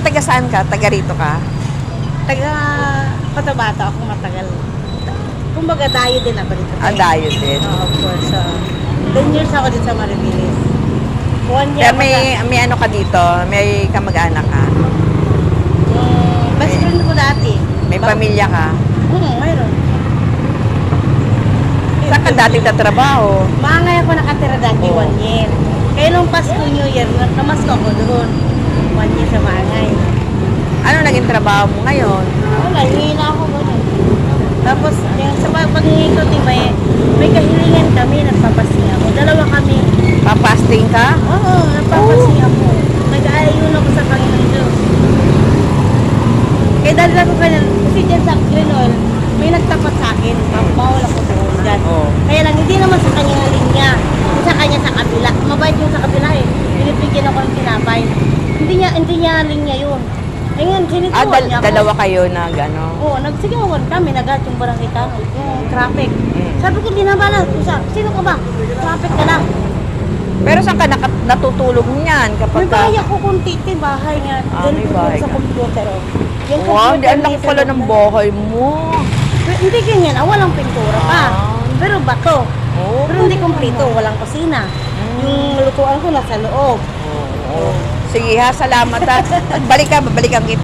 taga saan ka? Taga rito ka? Taga Cotabato ako matagal. Kumbaga dayo din ako dito. Ah, dayo din. Oo, of course. So, 10 years ako din sa Maribilis. One year Kaya may, may ano ka dito? May kamag-anak ka? Mm, best friend ko dati. May Bak- pamilya ka? Oo, mayroon. Saan ka dating tatrabaho? Mangay ako nakatira dati Oo. one year. Kaya nung Pasko New Year, namasko ako doon. One year sa Mangay. Trabaho mo ngayon? Wala, hingi na ako ganun. Tapos, yung sa pag- paghingi ko, di may, may kahilingan kami, nagpapasing ako. Dalawa kami. Papasting ka? Oo, nagpapasing ako. Nag-aayun ako sa Panginoon Diyos. Kaya dahil ako kanya, kasi dyan sa Green Oil, may nagtapat sa akin, mawala ko doon dyan. Oo. Kaya lang, hindi naman sa kanya linya, sa kanya sa kabila. Mabait yung sa kabila eh. Pinipigyan ako ng tinapay. Hindi niya, hindi niya linya yun. Ngayon, Ah, dal- niya ako. dalawa kayo na gano. Oo, nagsigawan kami, nagat yung barangay tanong, yung traffic. Mm. Sabi ko, binaba na. Kusa, sino ka ba? Traffic ka lang. Pero saan ka naka- natutulog niyan kapag May ka... bahay ako kung titi, bahay nga. Ah, Dyan may ko bahay sa ka. computer. Oh. Yung Wow, computer di ang laki pala ng ganda. bahay mo. Pero Hindi ganyan, ah, walang pintura pa. Ah. Pero bato. Oh. Pero hindi kompleto, walang kusina. Yung lutuan ko nasa loob. Oo. Sige ha, salamat ha. Balik ka, babalikan kita.